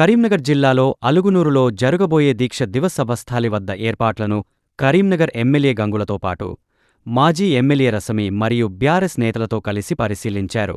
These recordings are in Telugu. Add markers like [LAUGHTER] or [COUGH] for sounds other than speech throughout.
కరీంనగర్ జిల్లాలో అలుగునూరులో జరగబోయే దీక్ష దివస్ సభస్థలి వద్ద ఏర్పాట్లను కరీంనగర్ ఎమ్మెల్యే గంగులతో పాటు మాజీ ఎమ్మెల్యే రసమి మరియు బ్యారెస్ నేతలతో కలిసి పరిశీలించారు.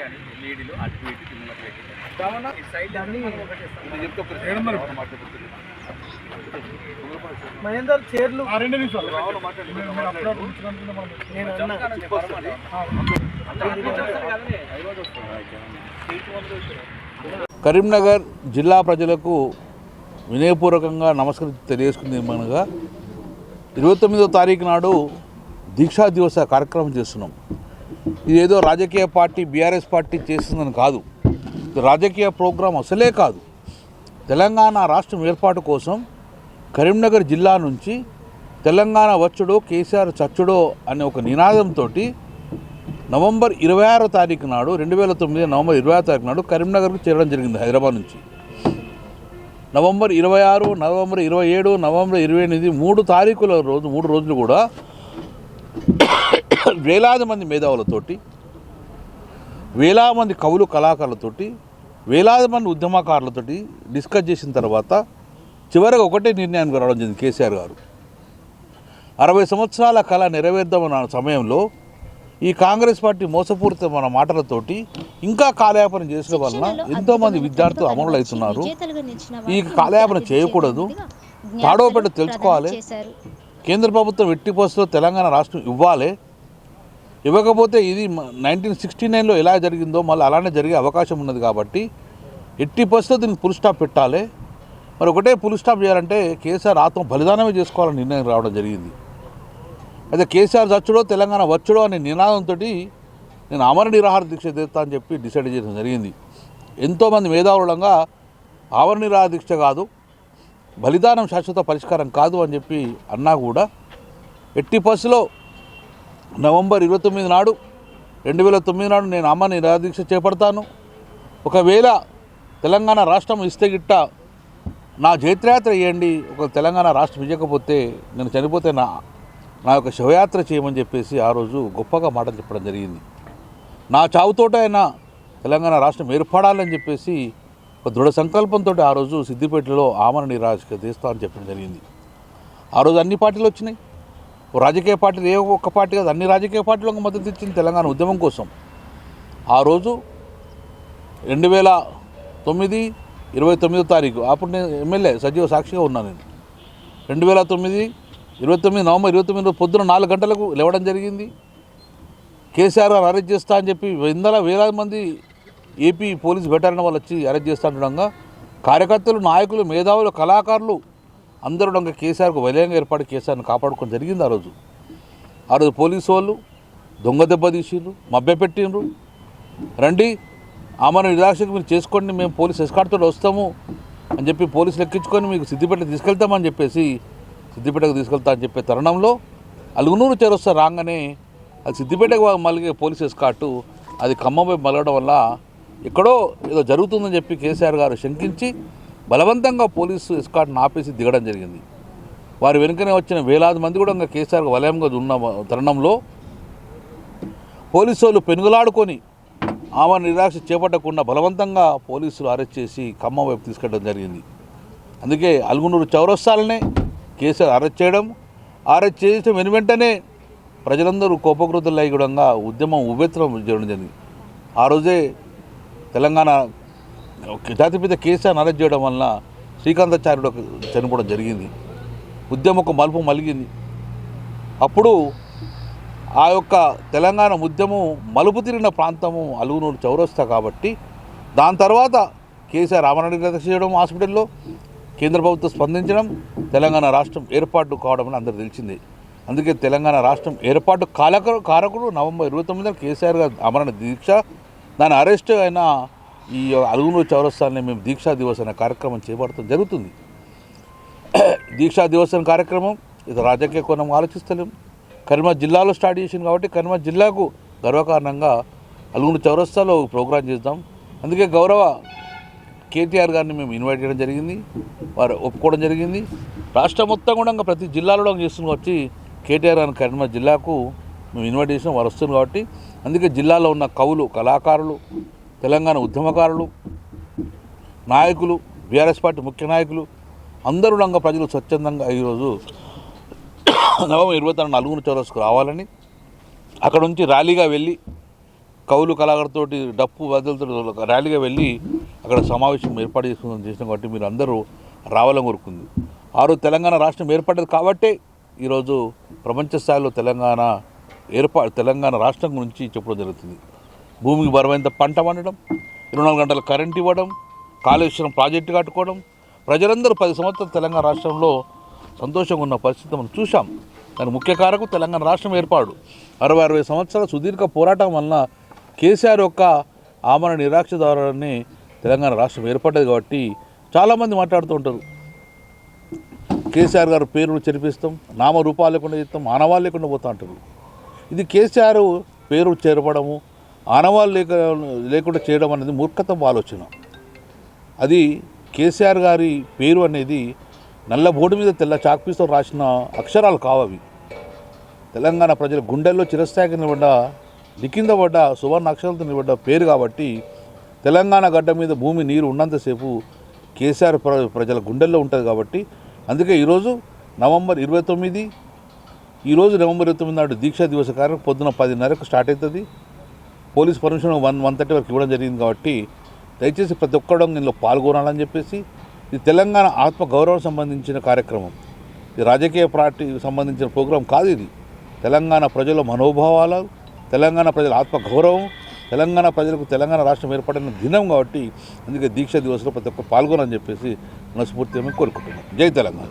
కానీ లీడీలు అటు ఇటు మహేందర్ చైర్లు రెండు నిమిషాలు. నేను అన్నా. కరీంనగర్ జిల్లా ప్రజలకు వినయపూర్వకంగా నమస్కరించి తెలియజేసుకుంది ఏమనగా ఇరవై తొమ్మిదో తారీఖు నాడు దీక్షా దివస కార్యక్రమం చేస్తున్నాం. ఇది ఏదో రాజకీయ పార్టీ బీఆర్ఎస్ పార్టీ చేసిందని కాదు. రాజకీయ ప్రోగ్రాం అసలే కాదు. తెలంగాణ రాష్ట్రం ఏర్పాటు కోసం కరీంనగర్ జిల్లా నుంచి తెలంగాణ వచ్చుడో కేసీఆర్ చచ్చుడో అనే ఒక నినాదంతో నవంబర్ ఇరవై ఆరో తారీఖు నాడు రెండు వేల తొమ్మిది నవంబర్ ఇరవై ఆరో తారీఖు నాడు కరీంనగర్కు చేరడం జరిగింది హైదరాబాద్ నుంచి. నవంబర్ ఇరవై ఆరు నవంబర్ ఇరవై ఏడు నవంబర్ ఇరవై ఎనిమిది మూడు తారీఖుల రోజు మూడు రోజులు కూడా వేలాది మంది మేధావులతోటి వేలాది మంది కవులు కళాకారులతోటి వేలాది మంది ఉద్యమకారులతోటి డిస్కస్ చేసిన తర్వాత చివరికి ఒకటే నిర్ణయానికి రావడం జరిగింది కేసీఆర్ గారు. అరవై సంవత్సరాల కళ నెరవేర్దామన్న సమయంలో ఈ కాంగ్రెస్ పార్టీ మోసపూరితమైన మాటలతోటి ఇంకా కాలయాపన చేసిన వలన ఎంతోమంది విద్యార్థులు అమరులు అవుతున్నారు ఈ కాలయాపన చేయకూడదు. తాడో పెట్ట తెలుసుకోవాలి. కేంద్ర ప్రభుత్వం పరిస్థితుల్లో తెలంగాణ రాష్ట్రం ఇవ్వాలి. ఇవ్వకపోతే ఇది నైన్టీన్ సిక్స్టీ నైన్లో ఎలా జరిగిందో మళ్ళీ అలానే జరిగే అవకాశం ఉన్నది కాబట్టి ఎట్టి పరిస్థితి దీనికి ఫుల్ స్టాప్ పెట్టాలి. మరి ఒకటే పుల్ స్టాప్ చేయాలంటే కేసీఆర్ ఆత్మ బలిదానమే చేసుకోవాలని నిర్ణయం రావడం జరిగింది. అయితే కేసీఆర్ చచ్చుడో తెలంగాణ వచ్చుడో అనే నినాదంతో నేను అమర నిరాహార దీక్ష చేస్తా అని చెప్పి డిసైడ్ చేయడం జరిగింది. ఎంతోమంది మేధావులంగా ఆమర నిరాహార దీక్ష కాదు బలిదానం శాశ్వత పరిష్కారం కాదు అని చెప్పి అన్నా కూడా ఎట్టి బస్సులో నవంబర్ ఇరవై తొమ్మిది నాడు రెండు వేల తొమ్మిది నాడు నేను అమ్మ నిరాదీక్ష చేపడతాను. ఒకవేళ తెలంగాణ రాష్ట్రం ఇస్తే గిట్ట నా జైత్రయాత్ర చేయండి ఒక తెలంగాణ రాష్ట్రం ఇవ్వకపోతే నేను చనిపోతే నా నా యొక్క శివయాత్ర చేయమని చెప్పేసి ఆ రోజు గొప్పగా మాటలు చెప్పడం జరిగింది. నా చావుతోట అయినా తెలంగాణ రాష్ట్రం ఏర్పడాలని చెప్పేసి ఒక దృఢ సంకల్పంతో ఆ రోజు సిద్దిపేటలో ఆమరణ నిరాశక తీస్తా అని చెప్పడం జరిగింది. ఆ రోజు అన్ని పార్టీలు వచ్చినాయి. రాజకీయ పార్టీలు ఏ ఒక్క పార్టీ కాదు అన్ని రాజకీయ పార్టీలకు మద్దతు ఇచ్చింది తెలంగాణ ఉద్యమం కోసం. ఆ రోజు రెండు వేల తొమ్మిది ఇరవై తొమ్మిదో తారీఖు అప్పుడు నేను ఎమ్మెల్యే సజీవ సాక్షిగా ఉన్నాను నేను. రెండు వేల తొమ్మిది ఇరవై తొమ్మిది నవంబర్ ఇరవై తొమ్మిది పొద్దున నాలుగు గంటలకు లేవడం జరిగింది. కేసీఆర్ గారు అరెస్ట్ చేస్తా అని చెప్పి ఇందల వేలాది మంది ఏపీ పోలీస్ బెటాలియన్ వాళ్ళు వచ్చి అరెస్ట్ చేస్తా ఉండగా కార్యకర్తలు నాయకులు మేధావులు కళాకారులు అందరూ ఉండగా కేసీఆర్కు వలయంగా ఏర్పాటు కేసీఆర్ని కాపాడుకోవడం జరిగింది ఆ రోజు. ఆ రోజు పోలీసు వాళ్ళు దొంగ దెబ్బ తీసిండ్రు మభ్యపెట్టిండ్రు రండి ఆమెను నిరాశకు మీరు చేసుకోండి మేము పోలీస్ ఎస్కాట్తో వస్తాము అని చెప్పి పోలీసులు ఎక్కించుకొని మీకు సిద్దిపేటకు తీసుకెళ్తామని చెప్పేసి సిద్దిపేటకు తీసుకెళ్తా అని చెప్పే తరుణంలో అలుగునూరు చేరొస్తా రాగానే అది సిద్దిపేటకు మళ్ళీ పోలీస్ ఎస్కాటు అది ఖమ్మంపై మలగడం వల్ల ఎక్కడో ఏదో జరుగుతుందని చెప్పి కేసీఆర్ గారు శంకించి బలవంతంగా పోలీసు ఎస్కాట్ను ఆపేసి దిగడం జరిగింది. వారి వెనుకనే వచ్చిన వేలాది మంది కూడా ఇంకా కేసీఆర్ వలయంగా ఉన్న తరుణంలో పోలీసు వాళ్ళు పెనుగులాడుకొని ఆమె నిరాశ చేపట్టకుండా బలవంతంగా పోలీసులు అరెస్ట్ చేసి ఖమ్మం వైపు తీసుకెళ్ళడం జరిగింది. అందుకే అలుగునూరు చౌరస్తాలనే కేసీఆర్ అరెస్ట్ చేయడం అరెస్ట్ చేసిన వెను వెంటనే ప్రజలందరూ కోపకృతులై కూడా ఉద్యమం ఉవ్వెత్తున చేయడం జరిగింది. ఆ రోజే తెలంగాణ జాతిపిత కేసీఆర్ అరెస్ట్ చేయడం వలన శ్రీకాంతాచార్యుడు చనిపోవడం జరిగింది. ఉద్యమకు మలుపు మలిగింది. అప్పుడు ఆ యొక్క తెలంగాణ ఉద్యమం మలుపు తిరిగిన ప్రాంతము అలుగునూరు చౌరస్తా కాబట్టి దాని తర్వాత కేసీఆర్ రామారెడ్డి గారు చేయడం హాస్పిటల్లో కేంద్ర ప్రభుత్వం స్పందించడం తెలంగాణ రాష్ట్రం ఏర్పాటు కావడం అని అందరూ తెలిసింది. అందుకే తెలంగాణ రాష్ట్రం ఏర్పాటు కాలకు కారకుడు నవంబర్ ఇరవై తొమ్మిదిన కేసీఆర్ గారు అమరణ దీక్ష దాని అరెస్ట్ అయిన ఈ అలుగులో చౌరస్థాన్ని మేము దీక్షా దివస్ అనే కార్యక్రమం చేపడటం జరుగుతుంది. [CLEARS THROAT] దీక్షా దివసం కార్యక్రమం ఇది రాజకీయ కోణం ఆలోచిస్తలేం. కరీంనగర్ జిల్లాలో స్టార్ట్ చేసింది కాబట్టి కరీంనగర్ జిల్లాకు గర్వకారణంగా అలుగుండు చౌరస్తాలో ప్రోగ్రాం చేద్దాం. అందుకే గౌరవ కేటీఆర్ గారిని మేము ఇన్వైట్ చేయడం జరిగింది. వారు ఒప్పుకోవడం జరిగింది. రాష్ట్రం మొత్తం కూడా ప్రతి జిల్లాలో చేస్తుంది వచ్చి కేటీఆర్ గారిని కరీంనగర్ జిల్లాకు మేము ఇన్వైట్ చేసినాం. వారు వస్తుంది కాబట్టి అందుకే జిల్లాలో ఉన్న కవులు కళాకారులు తెలంగాణ ఉద్యమకారులు నాయకులు బీఆర్ఎస్ పార్టీ ముఖ్య నాయకులు అందరూ రంగ ప్రజలు స్వచ్ఛందంగా ఈరోజు నవంబర్ ఇరవై తన నలుగురు చౌరస్కు రావాలని అక్కడ నుంచి ర్యాలీగా వెళ్ళి కౌలు కళాకారులతోటి డప్పు బదులతో ర్యాలీగా వెళ్ళి అక్కడ సమావేశం ఏర్పాటు చేసుకుందని చేసినాం కాబట్టి మీరు అందరూ రావాలని కోరుకుంది. ఆ రోజు తెలంగాణ రాష్ట్రం ఏర్పడ్డది కాబట్టే ఈరోజు ప్రపంచ స్థాయిలో తెలంగాణ ఏర్పా తెలంగాణ రాష్ట్రం గురించి చెప్పడం జరుగుతుంది. భూమికి బరువైనంత పంట వండడం ఇరవై నాలుగు గంటల కరెంట్ ఇవ్వడం కాళేశ్వరం ప్రాజెక్టు కట్టుకోవడం ప్రజలందరూ పది సంవత్సరాలు తెలంగాణ రాష్ట్రంలో సంతోషంగా ఉన్న పరిస్థితి మనం చూసాం దాని ముఖ్య కారకం తెలంగాణ రాష్ట్రం ఏర్పాటు. అరవై అరవై సంవత్సరాల సుదీర్ఘ పోరాటం వలన కేసీఆర్ యొక్క ఆమరణ నిరాక్ష ద్వారానే తెలంగాణ రాష్ట్రం ఏర్పడ్డది కాబట్టి చాలామంది మాట్లాడుతూ ఉంటారు. కేసీఆర్ గారు పేరును చెరిపిస్తాం నామరూపాలు లేకుండా చేస్తాం ఆనవాళ్ళు లేకుండా పోతా అంటారు ఇది కేసీఆర్ పేరు చేరపడము ఆనవాళ్ళు లేక లేకుండా చేయడం అనేది మూర్ఖత్వం ఆలోచన. అది కేసీఆర్ గారి పేరు అనేది నల్ల బోర్డు మీద తెల్ల చాక్పీస్తో రాసిన అక్షరాలు కావవి. తెలంగాణ ప్రజల గుండెల్లో చిరస్థాయికి నిలబడ్డ లిఖిందబడ్డ సువర్ణ అక్షరాలతో నిలబడ్డ పేరు కాబట్టి తెలంగాణ గడ్డ మీద భూమి నీరు ఉన్నంతసేపు కేసీఆర్ ప్ర ప్రజల గుండెల్లో ఉంటుంది కాబట్టి అందుకే ఈరోజు నవంబర్ ఇరవై తొమ్మిది ఈరోజు నవంబర్ ఇరవై తొమ్మిది నాడు దీక్షా దివస కార్యక్రమం పొద్దున పదిన్నరకు స్టార్ట్ అవుతుంది. Police permission one one thirty వరకు ఇవ్వడం జరిగింది కాబట్టి దయచేసి ప్రతి ఒక్కడం ఇందులో పాల్గొనాలని చెప్పేసి ఇది తెలంగాణ ఆత్మ గౌరవం సంబంధించిన కార్యక్రమం. ఇది రాజకీయ పార్టీకి సంబంధించిన ప్రోగ్రాం కాదు ఇది. తెలంగాణ ప్రజల మనోభావాలు తెలంగాణ ప్రజల ఆత్మ గౌరవం తెలంగాణ ప్రజలకు తెలంగాణ రాష్ట్రం ఏర్పడిన దినం కాబట్టి అందుకే దీక్ష దివస్లో ప్రతి ఒక్కరు పాల్గొనని చెప్పేసి మనస్ఫూర్తిగా మేము కోరుకుంటున్నాం. జై తెలంగాణ.